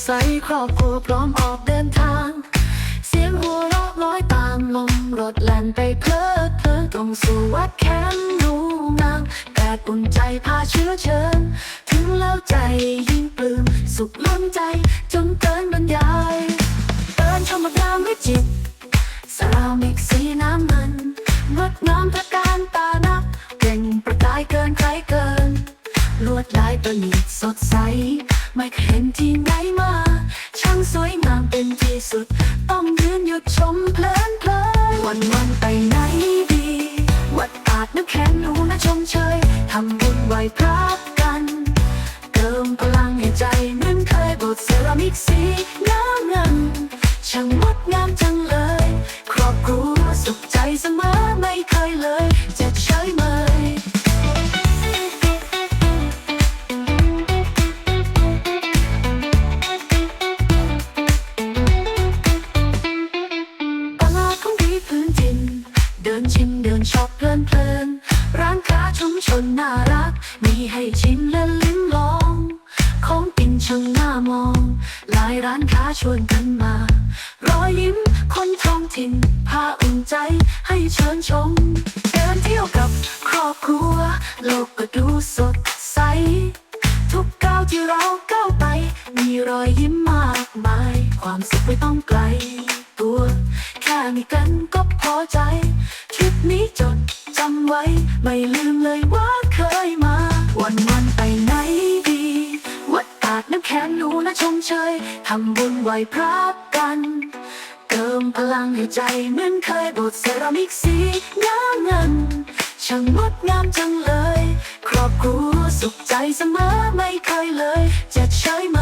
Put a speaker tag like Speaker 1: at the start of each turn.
Speaker 1: ใสครอบครัวพร้อมออกเดินทาง เสียงหัวเราะลอยตามลมรถแล่นไปเพลิดเพลินตรงสู่วัดแคมป์ดูงามแดดอุ่นใจพาเชื้อเชิญ ถึงแล้วใจยิ่งปลื้มสุขล้นใจจนเกินบรรยายเดินชมมะพร้าววิจิตรสรามิกสีน้ำมันงดงามตระการตานักเก่งประกายเกินใครเกิน ลวดลายประณีตสดใส ไม่เคยเห็นที่ไหนมา ช่างสวยงามเป็นที่สุด ต้องยืนหยุดชมเพลินเพลินวันวันไปไหนดี วัดอาจน้ำแข็งหนูนะชมเชยทำบุญไหวพระกัน เติมพลังให้ใจเหมือนเคยบทเซรามิกสีน้ำเงินช่างงดงามจังเลย ครอบครัวสุขใจเสมอไม่เคยเลย จะเฉยเมย นชิมเดินช็อปเพลินเพลินร้านค้าชุมชนน่ารัก มีให้ชิมและลิ้มลอง ของกินช่างน่ามอง หลายร้านค้าชวนกันมา รอยยิ้มคนท้องถิ่นพาอุ่นใจให้เชิญชม เดินเที่ยวกับครอบครัว โลกก็ดูสดใส ทุกก้าวที่เราก้าวไป มีรอยยิ้มมากมาย ความสุขไม่ต้องไกลตัว แค่มีกันก็พอใจ นี้จดจำไว้ ไม่ลืมเลยว่าเคยมา วันวันไปไหนดี วัดตาดน้ำแข็งหนูนะชมเชยทำบุญไหวพระกันเติมพลังให้ใจเหมือนเคยบทเซรามิกสีน้ำเงินช่างงดงามจังเลย ครอบครัวสุขใจเสมอไม่เคยเลย จะเฉยเม